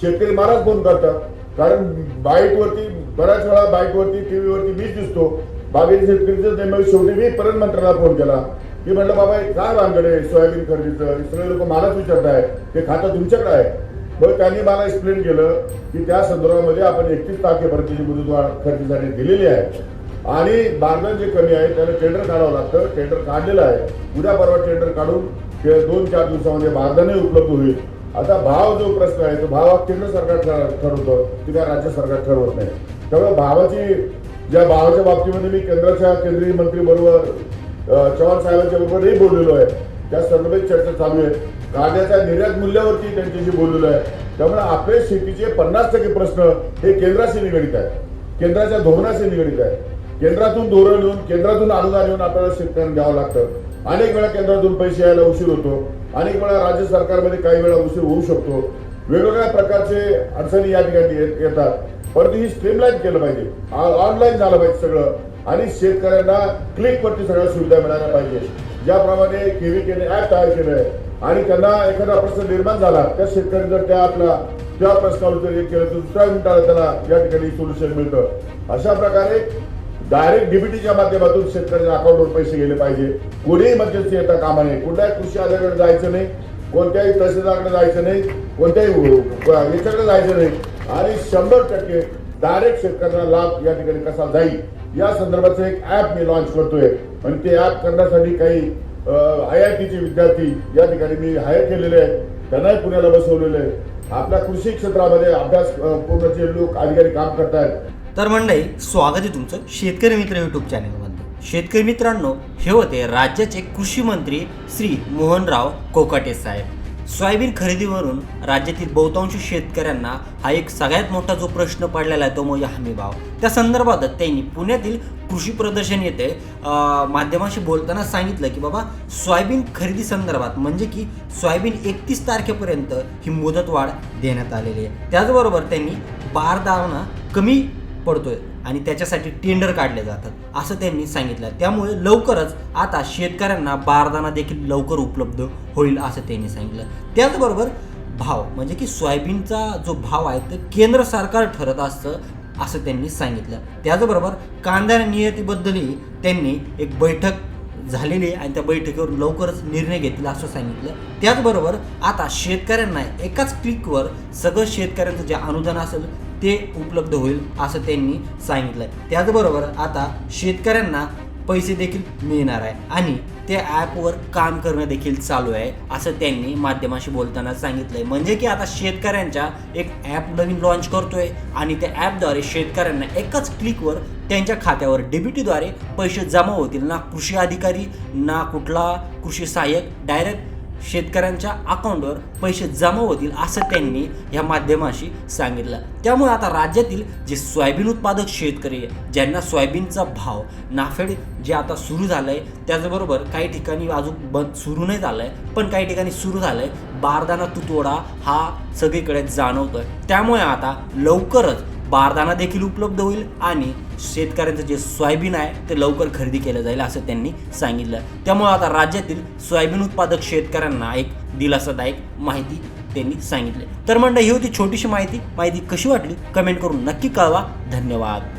शेतकरी मलाच फोन करतात. कारण बाईकवरती बऱ्याच वेळा बाईकवरती टी व्हीवरती मीच दिसतो. बागेच्या शेतकरीचं ते शेवटी मी परत मंत्र्याला फोन केला. की म्हटलं बाबा हे काय आहे? सोयाबीन खरेदीचं. सगळे लोक मलाच विचारताय ते खातं तुमच्याकडे आहे. मग त्यांनी मला एक्सप्लेन केलं की त्या संदर्भामध्ये आपण एकतीस तारखेपर्यंतची मुदतवाढ खरेदीसाठी दिलेली आहे. आणि बारदान जे कमी आहे त्याला टेंडर काढावं लागतं. टेंडर काढलेलं आहे. उद्या परवा टेंडर काढून दोन चार दिवसामध्ये बारदाने उपलब्ध होईल. आता भाव जो प्रश्न आहे तो भाव हा केंद्र सरकार ठर- ठरवतं की राज्य सरकार ठरवत नाही. त्यामुळे भावाची ज्या भावाच्या बाबतीमध्ये मी केंद्राच्या केंद्रीय मंत्री बरोबर चव्हाण साहेबांच्या बरोबरही बोललेलो आहे त्या संदर्भात चर्चा चालू आहे. कांद्याच्या निर्यात मूल्यावरती त्यांच्याशी बोललेलो आहे. त्यामुळे आपले शेतीचे पन्नास टक्के प्रश्न हे केंद्राशी निगडित आहे केंद्राच्या धोरणाशी निगडित आहे केंद्रातून धोरण येऊन केंद्रातून अनुदान येऊन आपल्याला शेतकऱ्यांना द्यावं लागतं. अनेक वेळा केंद्रातून पैसे यायला उशीर होतो. अनेक वेळा राज्य सरकारमध्ये काही वेळा उशीर होऊ शकतो. वेगवेगळ्या प्रकारचे अडचणी या ठिकाणी येत- येतात. परंतु ही स्ट्रीमलाईन केलं पाहिजे. ऑनलाईन झालं पाहिजे सगळं. आणि शेतकऱ्यांना क्लिक वरती सगळ्या सुविधा मिळायला पाहिजे. ज्याप्रमाणे केव्ही केले ऍप तयार केलं आहे. आणि त्यांना एखादा प्रश्न निर्माण झाला त्या शेतकरी जर त्या आपला त्या प्रश्नावर जर हे केलं तर दुसऱ्या मिनिटाला त्याला या ठिकाणी सोल्युशन मिळतं. अशा प्रकारे डायरेक्ट डीबीटीच्या माध्यमातून शेतकऱ्याच्या अकाउंटवर पैसे गेले पाहिजे. कोणीही मध्यस्थी येता कामा नये. कुठल्याही कृषी अधिकाऱ्याकडे जायचं नाही कोणत्याही तहसीलदाराकडे जायचं नाही कोणत्याही याच्याकडे जायचं नाही. आणि शंभर टक्के डायरेक्ट शेतकऱ्यांना लाभ या ठिकाणी कसा जाईल या संदर्भाचं एक ऍप मी लॉन्च करतोय. आणि ते ऍप करण्यासाठी काही आय आय टीचे विद्यार्थी या ठिकाणी मी हायर केलेले आहेत. त्यांनाही पुण्याला बसवलेले आहे आपल्या कृषी क्षेत्रामध्ये अभ्यास अ, पूर्ण जे लोक अधिकारी काम करतायत. तर मंडळी स्वागत आहे तुमचं शेतकरी मित्र यूट्यूब चॅनलमध्ये शेतकरी मित्रांनो हे होते राज्याचे कृषी मंत्री श्री मोहनराव कोकाटे साहेब. सोयाबीन खरेदीवरून राज्यातील बहुतांश शेतकऱ्यांना हा एक सगळ्यात मोठा जो प्रश्न पडलेला आहे तो म्हणजे हमी भाव त्या संदर्भात त्यांनी पुण्यातील कृषी प्रदर्शन येथे माध्यमाशी बोलताना सांगितलं की बाबा सोयाबीन खरेदी संदर्भात म्हणजे की सोयाबीन एकतीस तारखेपर्यंत ही मुदतवाढ देण्यात आलेली आहे. त्याचबरोबर त्यांनी बारदाना कमी पडतोय आणि त्याच्यासाठी टेंडर काढले जातात असं त्यांनी सांगितलं. त्यामुळे लवकरच आता शेतकऱ्यांना बारदाना देखील लवकर उपलब्ध होईल असं त्यांनी सांगितलं. त्याचबरोबर भाव म्हणजे की सोयाबीनचा जो भाव आहे तो केंद्र सरकार ठरत असतं असं त्यांनी सांगितलं. त्याचबरोबर कांदा निर्यातीबद्दलही त्यांनी एक बैठक झालेली आणि त्या बैठकीवर लवकरच निर्णय घेतील असं सांगितलं. त्याचबरोबर आता शेतकऱ्यांना एकाच क्लिकवर सगळं शेतकऱ्यांचं जे अनुदान असेल ते उपलब्ध होईल असं त्यांनी सांगितलं त्याचबरोबर आता शेतकऱ्यांना पैसे देखील मिळणार आहे आणि त्या ॲपवर काम करणं देखील चालू आहे असं त्यांनी माध्यमाशी बोलताना सांगितलंय. म्हणजे की आता शेतकऱ्यांच्या एक ॲप नवीन लॉन्च करतोय आणि त्या ॲपद्वारे शेतकऱ्यांना एकाच क्लिकवर त्यांच्या खात्यावर डीबीटीद्वारे पैसे जमा होतील. ना कृषी अधिकारी ना कुठला कृषी सहाय्यक डायरेक्ट शेतकऱ्यांच्या अकाउंटवर पैसे जमा होतील असं त्यांनी या माध्यमाशी सांगितलं. त्यामुळे आता राज्यातील जे सोयाबीन उत्पादक शेतकरी आहे, ज्यांना सोयाबीनचा भाव नाफेड जे आता सुरू झालं आहे त्याचबरोबर काही ठिकाणी अजून बंद सुरू नाही झालं आहे पण काही ठिकाणी सुरू झालं आहे बारदाना तुतोडा हा सगळीकडे जाणवतोय. त्यामुळे आता लवकरच बारदाना देखील उपलब्ध होईल आणि शेतकऱ्यांचं जे सोयाबीन आहे ते लवकर खरेदी केलं जाईल असं त्यांनी सांगितलं. त्यामुळे आता राज्यातील सोयाबीन उत्पादक शेतकऱ्यांना एक दिलासादायक माहिती त्यांनी सांगितली. तर म्हणलं ही होती छोटीशी माहिती. माहिती कशी वाटली? कमेंट करून नक्की कळवा. धन्यवाद.